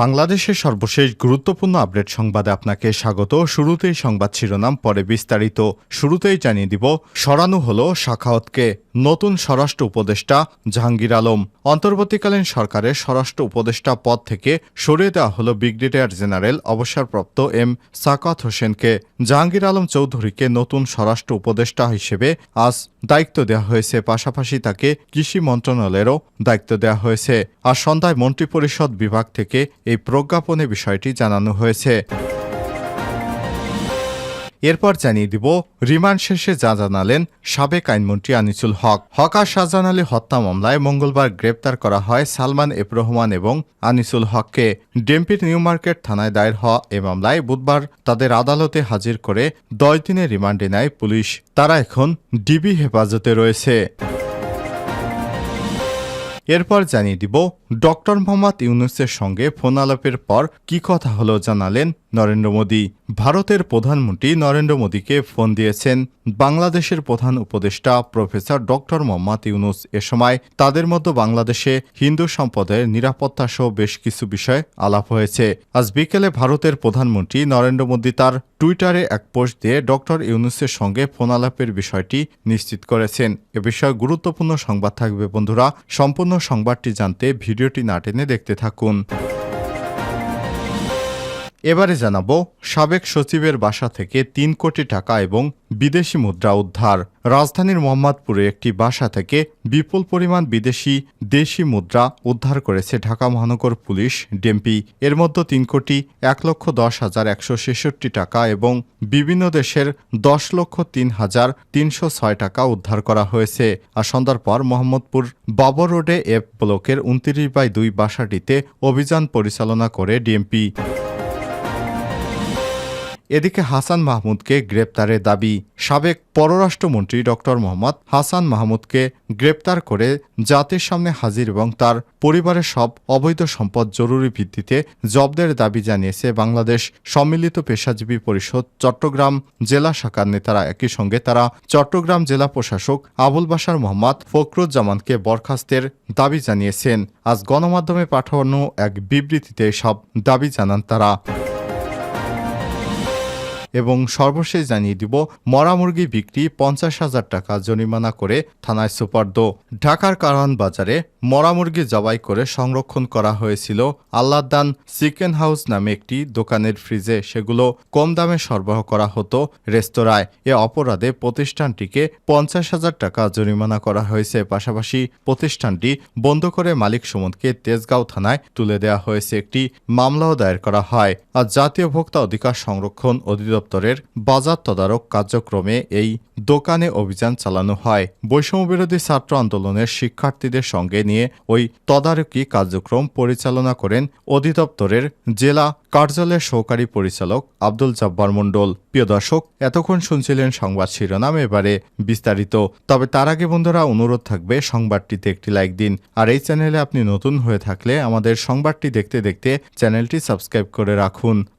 বাংলাদেশের সর্বশেষ গুরুত্বপূর্ণ আপডেট সংবাদে আপনাকে স্বাগত। শুরুতেই সংবাদ শিরোনাম, পরে বিস্তারিত। শুরুতেই জানিয়ে দিব, সরানো হল শাখাওয়াতকে। নতুন স্বরাষ্ট্র উপদেষ্টা জাহাঙ্গীর আলম। অন্তর্বর্তীকালীন সরকারের স্বরাষ্ট্র উপদেষ্টা পদ থেকে সরিয়ে দেওয়া হল ব্রিগেডিয়ার জেনারেল অবসরপ্রাপ্ত এম সাকাত হোসেনকে। জাহাঙ্গীর আলম চৌধুরীকে নতুন স্বরাষ্ট্র উপদেষ্টা হিসেবে আজ দায়িত্ব দেওয়া হয়েছে। পাশাপাশি তাকে কৃষি মন্ত্রণালয়েরও দায়িত্ব দেওয়া হয়েছে। আর সন্ধ্যায় মন্ত্রিপরিষদ বিভাগ থেকে এই প্রজ্ঞাপনে বিষয়টি জানানো হয়েছে। এরপর জানিয়ে দিব, রিমান্ড শেষে যা জানালেন সাবেক আইনমন্ত্রী আনিসুল হক। হক শাহজাহান আলী হত্যা মামলায় মঙ্গলবার গ্রেপ্তার করা হয় সালমান এফ রহমান এবং আনিসুল হককে। ডেম্পির নিউ মার্কেট থানায় দায়ের হওয়া এ মামলায় বুধবার তাদের আদালতে হাজির করে দশ দিনের রিমান্ডে নেয় পুলিশ। তারা এখন ডিবি হেফাজতে রয়েছে। এরপর জানিয়ে দিব, ডক্টর মোহাম্মদ ইউনুসের সঙ্গে ফোন আলাপের পর কি কথা হলো জানালেন নরেন্দ্র মোদী। ভারতের প্রধানমন্ত্রী নরেন্দ্র মোদীকে ফোন দিয়েছেন। বাংলাদেশের প্রধান উপদেষ্টা প্রফেসর ডক্টর মোহাম্মদ ইউনুস এ সময় তাদের মধ্যে বাংলাদেশে হিন্দু সম্পদের নিরাপত্তা সহ বেশ কিছু বিষয় আলাপ হয়েছে। আজ বিকেলে ভারতের প্রধানমন্ত্রী নরেন্দ্র মোদী তার টুইটারে এক পোস্ট দিয়ে ডক্টর ইউনুসের সঙ্গে ফোন আলাপের বিষয়টি নিশ্চিত করেছেন। এ বিষয়ে গুরুত্বপূর্ণ সংবাদ থাকবে বন্ধুরা। সম্পূর্ণ সংবাদটি জানতে ভিডিওটি না টেনে দেখতে থাকুন। এবারে জানাব, সাবেক সচিবের বাসা থেকে তিন কোটি টাকা এবং বিদেশি মুদ্রা উদ্ধার। রাজধানীর মোহাম্মদপুরে একটি বাসা থেকে বিপুল পরিমাণ বিদেশি দেশি মুদ্রা উদ্ধার করেছে ঢাকা মহানগর পুলিশ ডিএমপি। এর মধ্যে তিন কোটি এক লক্ষ দশ হাজার একশো ছেষট্টি টাকা এবং বিভিন্ন দেশের দশ লক্ষ তিন হাজার তিনশো ছয় টাকা উদ্ধার করা হয়েছে। আর সন্ধ্যার পর মোহাম্মদপুর বাবর রোডে এফ ব্লকের উনত্রিশ বাই দুই বাসাটিতে অভিযান পরিচালনা করে ডিএমপি। এদিকে হাসান মাহমুদকে গ্রেপ্তারের দাবি সাবেক পররাষ্ট্রমন্ত্রী ডক্টর মোহাম্মদ হাসান মাহমুদকে গ্রেপ্তার করে জাতির সামনে হাজির এবং তার পরিবারের সব অবৈধ সম্পদ জরুরি ভিত্তিতে জব্দের দাবি জানিয়েছে বাংলাদেশ সম্মিলিত পেশাজীবী পরিষদ চট্টগ্রাম জেলা শাখার নেতারা। একই সঙ্গে তারা চট্টগ্রাম জেলা প্রশাসক আবুল বাসার মোহাম্মদ ফখরুজ্জামানকে বরখাস্তের দাবি জানিয়েছেন। আজ গণমাধ্যমে পাঠানো এক বিবৃতিতে সব দাবি জানান তারা। এবং সর্বশেষ জানিয়ে দিব, মরা মুরগি বিক্রি পঞ্চাশ হাজার টাকা জরিমানা করে থানায় সুপার্দ। ঢাকার কারওয়ান বাজারে মরা মুরগি জবাই করে সংরক্ষণ করা হয়েছিল। আল্লাহদান চিকেন হাউস নামে একটি দোকানের ফ্রিজে সেগুলো কম দামে সরবরাহ করা হতো রেস্তোরাঁয়। এ অপরাধে প্রতিষ্ঠানটিকে পঞ্চাশ হাজার টাকা জরিমানা করা হয়েছে। পাশাপাশি প্রতিষ্ঠানটি বন্ধ করে মালিক সুমনকে তেজগাঁও থানায় তুলে দেওয়া হয়েছে। একটি মামলাও দায়ের করা হয়। আর জাতীয় ভোক্তা অধিকার সংরক্ষণ অধিদপ্তরের বাজার তদারক কার্যক্রমে এই দোকানে অভিযান চালানো হয়। বৈষম্যবিরোধী ছাত্র আন্দোলনের শিক্ষার্থীদের সঙ্গে নিয়ে ওই তদারকি কার্যক্রম পরিচালনা করেন অধিদপ্তরের জেলা কার্যালয়ের সহকারী পরিচালক আব্দুল জব্বার মণ্ডল। প্রিয় দর্শক, এতক্ষণ শুনছিলেন সংবাদ শিরোনাম। এবারে বিস্তারিত। তবে তার আগে বন্ধুরা, অনুরোধ থাকবে সংবাদটিতে একটি লাইক দিন। আর এই চ্যানেলে আপনি নতুন হয়ে থাকলে আমাদের সংবাদটি দেখতে দেখতে চ্যানেলটি সাবস্ক্রাইব করে রাখুন।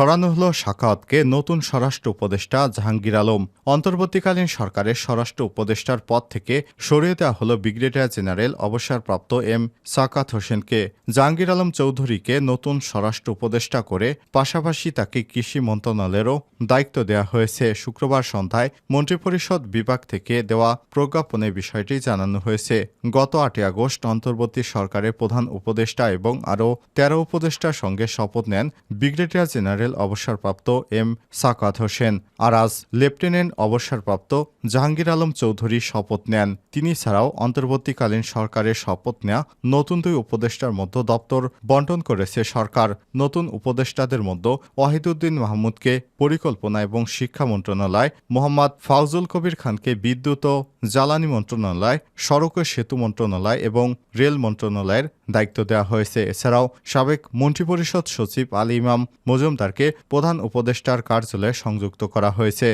সরানো হল শাখাওয়াতকে নতুন স্বরাষ্ট্র উপদেষ্টা জাহাঙ্গীর আলম। অন্তর্বর্তীকালীন সরকারের স্বরাষ্ট্র উপদেষ্টার পদ থেকে সরিয়ে দেওয়া হল ব্রিগেডিয়ার জেনারেল অবসরপ্রাপ্ত এম সাকাত হোসেনকে। জাহাঙ্গীর আলম চৌধুরীকে নতুন স্বরাষ্ট্র উপদেষ্টা করে পাশাপাশি তাকে কৃষি মন্ত্রণালয়েরও দায়িত্ব দেওয়া হয়েছে। শুক্রবার সন্ধ্যায় মন্ত্রিপরিষদ বিভাগ থেকে দেওয়া প্রজ্ঞাপনে বিষয়টি জানানো হয়েছে। গত আটই আগস্ট অন্তর্বর্তী সরকারের প্রধান উপদেষ্টা এবং আরও তেরো উপদেষ্টার সঙ্গে শপথ নেন ব্রিগেডিয়ার জেনারেল অবসরপ্রাপ্ত এম সাকাত হোসেন। আর আজ লেফটেন্যান্ট অবসরপ্রাপ্ত জাহাঙ্গীর আলম চৌধুরী শপথ নেন। তিনি ছাড়াও অন্তর্বর্তীকালীন সরকারের শপথ নেওয়া নতুন দুই উপদেষ্টার মধ্যে দপ্তর বন্টন করেছে সরকার। নতুন উপদেষ্টাদের মধ্যে ওয়াহিদুদ্দিন মাহমুদকে পরিকল্পনা এবং শিক্ষা মন্ত্রণালয়, মোহাম্মদ ফাউজুল কবির খানকে বিদ্যুৎ ও জ্বালানি মন্ত্রণালয়, সড়ক ও সেতু মন্ত্রণালয় এবং রেল মন্ত্রণালয়ের দায়িত্ব দেওয়া হয়েছে। এছাড়াও সাবেক মন্ত্রিপরিষদ সচিব আলী ইমাম মজুমদারকে প্রধান উপদেষ্টার কার্যালয়ে সংযুক্ত করা হয়েছে।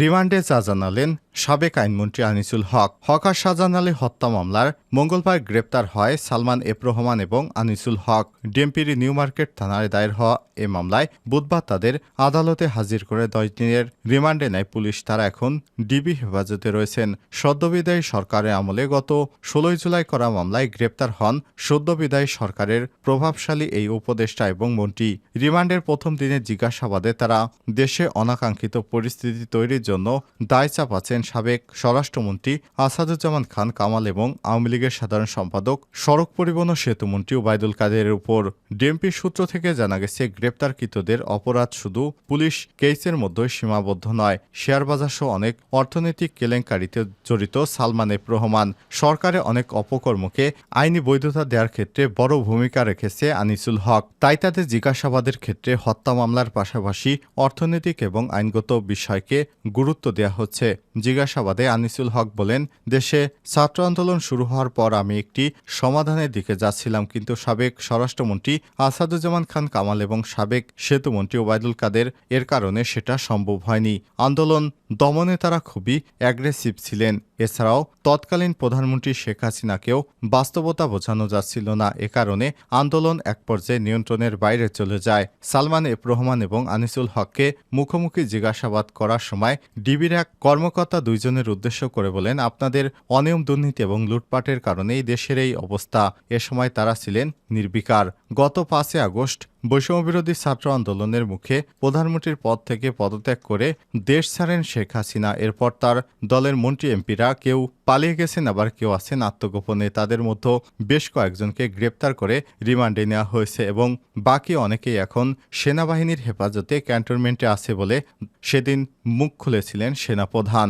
রিমান্ডে চা জানালেন সাবেক আইনমন্ত্রী আনিসুল হক। হক আর শাহজাহান আলী হত্যা মামলার মঙ্গলবার গ্রেপ্তার হয় সালমান এফ রহমান এবং আনিসুল হক। ডিএমপির নিউ মার্কেট থানায় দায়ের হওয়া এ মামলায় বুধবার তাদের আদালতে হাজির করে দশ দিনের রিমান্ডে নেয় পুলিশ। তারা এখন ডিবি হেফাজতে রয়েছেন। সদ্যবিদায়ী সরকারের আমলে গত ষোলোই জুলাই করা মামলায় গ্রেপ্তার হন সদ্যবিদায়ী সরকারের প্রভাবশালী এই উপদেষ্টা এবং মন্ত্রী। রিমান্ডের প্রথম দিনে জিজ্ঞাসাবাদে তারা দেশে অনাকাঙ্ক্ষিত পরিস্থিতি তৈরির জন্য দায় চাপাচ্ছেন সাবেক স্বরাষ্ট্রমন্ত্রী আসাদুজ্জামান খান কামাল এবং আওয়ামী লীগের সাধারণ সম্পাদক সড়ক পরিবহন ও সেতুমন্ত্রী ওবায়দুল কাদেরের উপর ডিএমপির সূত্র থেকে জানা গেছে, গ্রেপ্তারকৃতদের অপরাধ শুধু পুলিশ কেসের মধ্যে সীমাবদ্ধ নয় শেয়ারবাজার সহ অনেক অর্থনৈতিক কেলেঙ্কারিতে জড়িত সালমান এফ রহমান। সরকারে অনেক অপকর্মকে আইনি বৈধতা দেওয়ার ক্ষেত্রে বড় ভূমিকা রেখেছে আনিসুল হক। তাই তাদের জিজ্ঞাসাবাদের ক্ষেত্রে হত্যা মামলার পাশাপাশি অর্থনৈতিক এবং আইনগত বিষয়কে গুরুত্ব দেওয়া হচ্ছে। জিজ্ঞাসাবাদে আনিসুল হক বলেন, দেশে ছাত্র আন্দোলন শুরু হওয়ার পর আমি একটি সমাধানের দিকে যাচ্ছিলাম, কিন্তু সাবেক স্বরাষ্ট্রমন্ত্রী আসাদুজ্জামান খান কামাল এবং সাবেক সেতুমন্ত্রী ওবায়দুল কাদের এর কারণে সেটা সম্ভব হয়নি। আন্দোলন দমনে তারা খুবই অ্যাগ্রেসিভ ছিলেন। এছাড়াও তৎকালীন প্রধানমন্ত্রী শেখ হাসিনাকেও বাস্তবতা বোঝানো যাচ্ছিল না এ কারণে আন্দোলন এক পর্যায়ে নিয়ন্ত্রণের বাইরে চলে যায়। সালমান এফ রহমান এবং আনিসুল হককে মুখোমুখি জিজ্ঞাসাবাদ করার সময় ডিবির এক কর্মকর্তা দুইজনের উদ্দেশ্য করে বলেন, আপনাদের অনিয়ম, দুর্নীতি এবং লুটপাটের কারণেই দেশের এই অবস্থা। এ সময় তারা ছিলেন নির্বিকার। গত পাঁচই আগস্ট বৈষম্যবিরোধী ছাত্র আন্দোলনের মুখে প্রধানমন্ত্রীর পদ থেকে পদত্যাগ করে দেশ ছাড়েন শেখ হাসিনা। এরপর তার দলের মন্ত্রী এমপিরা কেউ পালিয়ে গেছেন, আবার কেউ আছেন আত্মগোপনে। তাদের মধ্যে বেশ কয়েকজনকে গ্রেপ্তার করে রিমান্ডে নেওয়া হয়েছে এবং বাকি অনেকেই এখন সেনাবাহিনীর হেফাজতে ক্যান্টনমেন্টে আছে বলে সেদিন মুখ খুলেছিলেন সেনাপ্রধান।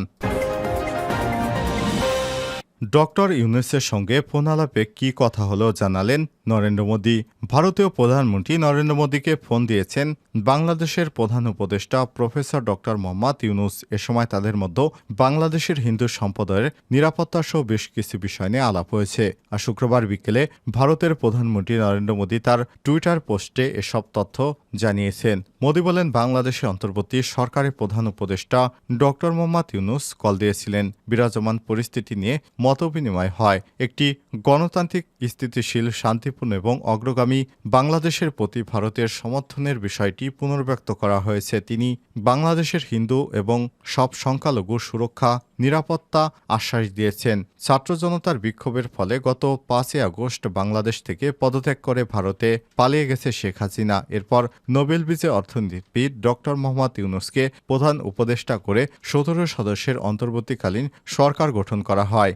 ডক্টর ইউনুসের সঙ্গে ফোন আলাপে কী কথা হলো জানালেন নরেন্দ্র মোদী। ভারতীয় প্রধানমন্ত্রী নরেন্দ্র মোদীকে ফোন দিয়েছেন। বাংলাদেশের প্রধান উপদেষ্টা প্রফেসর ডক্টর মোহাম্মদ ইউনুস এ সময় তাদের মধ্যে বাংলাদেশের হিন্দু সম্প্রদায়ের নিরাপত্তা সহ বেশ কিছু বিষয় নিয়ে আলাপ হয়েছে। আর শুক্রবার বিকেলে ভারতের প্রধানমন্ত্রী নরেন্দ্র মোদী তার টুইটার পোস্টে এসব তথ্য জানিয়েছেন। মোদী বলেন, বাংলাদেশে অন্তর্বর্তী সরকারের প্রধান উপদেষ্টা ডক্টর মোহাম্মদ ইউনুস কল দিয়েছিলেন, বিরাজমান পরিস্থিতি নিয়ে মতবিনিময় হয়। একটি গণতান্ত্রিক, স্থিতিশীল, শান্তিপূর্ণ এবং অগ্রগামী বাংলাদেশের প্রতি ভারতের সমর্থনের বিষয়টি পুনর্ব্যক্ত করা হয়েছে। তিনি, বাংলাদেশের হিন্দু এবং সব সংখ্যালঘু সুরক্ষা নিরাপত্তা আশ্বাস দিয়েছেন। ছাত্র জনতার বিক্ষোভের ফলে গত পাঁচই আগস্ট বাংলাদেশ থেকে পদত্যাগ করে ভারতে পালিয়ে গেছে শেখ হাসিনা। এরপর নোবেল বিজয় অর্থনীতিবিদ ডক্টর মোহাম্মদ ইউনুসকে প্রধান উপদেষ্টা করে সতেরো সদস্যের অন্তর্বর্তীকালীন সরকার গঠন করা হয়।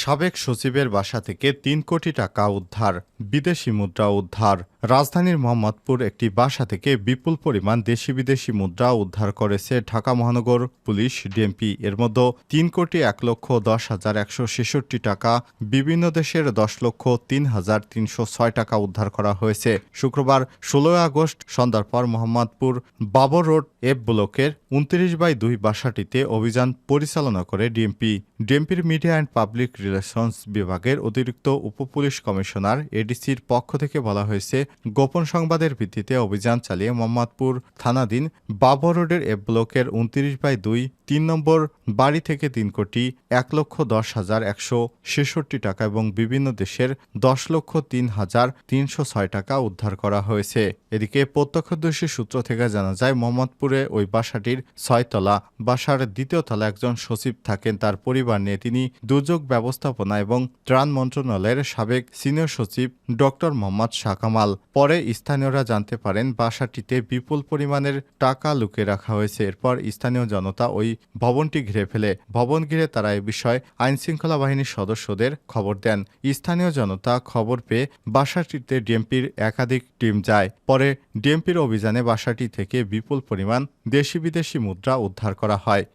সাবেক সচিবের বাসা থেকে তিন কোটি টাকা উদ্ধার, বিদেশি মুদ্রা উদ্ধার। রাজধানীর মোহাম্মদপুর একটি বাসা থেকে বিপুল পরিমাণ দেশি বিদেশি মুদ্রা উদ্ধার করেছে ঢাকা মহানগর পুলিশ ডিএমপি। এর মধ্যে তিন কোটি এক লক্ষ দশ হাজার একশো টাকা, বিভিন্ন দেশের দশ লক্ষ তিন হাজার তিনশো ছয় টাকা উদ্ধার করা হয়েছে। শুক্রবার ষোলোই আগস্ট সন্ধ্যার পর মোহাম্মদপুর বাবর রোড এফ ব্লকের উনত্রিশ বাই দুই বাসাটিতে অভিযান পরিচালনা করে ডিএমপি। ডিএমপির মিডিয়া অ্যান্ড পাবলিক রিলেশনস বিভাগের অতিরিক্ত উপপুলিশ কমিশনার এডিসির পক্ষ থেকে বলা হয়েছে গোপন সংবাদের ভিত্তিতে অভিযান চালিয়ে মোহাম্মদপুর থানাধীন বাবর রোডের এফ ব্লকের উনত্রিশ বাই দুই, তিন নম্বর বাড়ি থেকে তিন কোটি এক লক্ষ দশ হাজার একশো ছেষট্টি টাকা এবং বিভিন্ন দেশের দশ লক্ষ তিন হাজার তিনশো ছয় টাকা উদ্ধার করা হয়েছে। এদিকে প্রত্যক্ষদর্শী সূত্র থেকে জানা যায়, মোহাম্মদপুরে ওই বাসাটির ছয়তলা বাসার দ্বিতীয় তলা একজন সচিব থাকেন। তার পরিবার নিয়ে তিনি দুর্যোগ ব্যবস্থাপনা এবং ত্রাণ মন্ত্রণালয়ের সাবেক সিনিয়র সচিব ডক্টর মোহাম্মদ শাকামাল পরে স্থানীয়রা জানতে পারেন, বাসাটিতে বিপুল পরিমাণের টাকা লুকিয়ে রাখা হয়েছে। এরপর স্থানীয় জনতা ওই ভবনটি ঘিরে ফেলে। ভবন ঘিরে তারা এ বিষয়ে আইনশৃঙ্খলা বাহিনীর সদস্যদের খবর দেন। স্থানীয় জনতা খবর পেয়ে বাসাটিতে ডিএমপির একাধিক টিম যায়। পরে ডিএমপির অভিযানে বাসাটি থেকে বিপুল পরিমাণ দেশি বিদেশি মুদ্রা উদ্ধার করা হয়।